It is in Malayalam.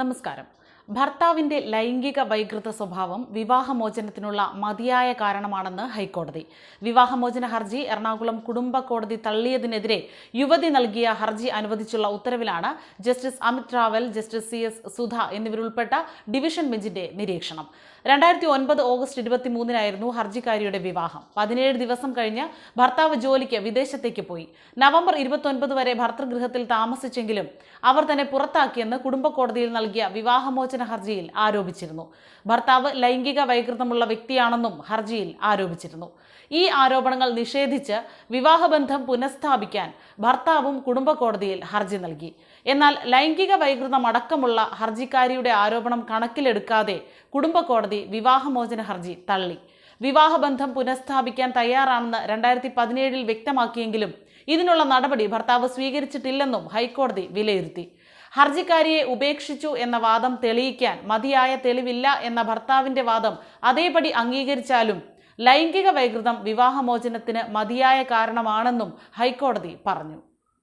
നമസ്കാരം. ഭർത്താവിന്റെ ലൈംഗിക വൈകൃത സ്വഭാവം വിവാഹമോചനത്തിനുള്ള മതിയായ കാരണമാണെന്ന് ഹൈക്കോടതി. വിവാഹമോചന ഹർജി എറണാകുളം കുടുംബ കോടതി തള്ളിയതിനെതിരെ യുവതി നൽകിയ ഹർജി അനുവദിച്ചുള്ള ഉത്തരവിലാണ് justice Amit Rawal justice C S Sudha എന്നിവരുൾപ്പെട്ട division ബെഞ്ചിന്റെ നിരീക്ഷണം. രണ്ടായിരത്തി ഒൻപത് ഓഗസ്റ്റ് ഇരുപത്തിമൂന്നിനായിരുന്നു ഹർജിക്കാരിയുടെ വിവാഹം. പതിനേഴ് ദിവസം കഴിഞ്ഞ് ഭർത്താവ് ജോലിക്ക് വിദേശത്തേക്ക് പോയി. നവംബർ ഇരുപത്തൊൻപത് വരെ ഭർത്തൃഗൃഹത്തിൽ താമസിച്ചെങ്കിലും അവർ തന്നെ പുറത്താക്കിയെന്ന് കുടുംബ കോടതിയിൽ നൽകിയ വിവാഹമോചന ഹർജിയിൽ ആരോപിച്ചിരുന്നു. ഭർത്താവ് ലൈംഗിക വൈകൃതമുള്ള വ്യക്തിയാണെന്നും ഹർജിയിൽ ആരോപിച്ചിരുന്നു. ഈ ആരോപണങ്ങൾ നിഷേധിച്ച് വിവാഹബന്ധം പുനഃസ്ഥാപിക്കാൻ ഭർത്താവും കുടുംബ കോടതിയിൽ ഹർജി നൽകി. എന്നാൽ ലൈംഗിക വൈകൃതം അടക്കമുള്ള ഹർജിക്കാരിയുടെ ആരോപണം കണക്കിലെടുക്കാതെ കുടുംബ കോടതി വിവാഹമോചന ഹർജി തള്ളി. വിവാഹബന്ധം പുനഃസ്ഥാപിക്കാൻ തയ്യാറാണെന്ന് രണ്ടായിരത്തി പതിനേഴിൽ വ്യക്തമാക്കിയെങ്കിലും ഇതിനുള്ള നടപടി ഭർത്താവ് സ്വീകരിച്ചിട്ടില്ലെന്നും ഹൈക്കോടതി വിലയിരുത്തി. ഹർജിക്കാരിയെ ഉപേക്ഷിച്ചു എന്ന വാദം തെളിയിക്കാൻ മതിയായ തെളിവില്ല എന്ന ഭർത്താവിന്റെ വാദം അതേപടി അംഗീകരിച്ചാലും ലൈംഗിക വൈകൃതം വിവാഹമോചനത്തിന് മതിയായ കാരണമാണെന്നും ഹൈക്കോടതി പറഞ്ഞു.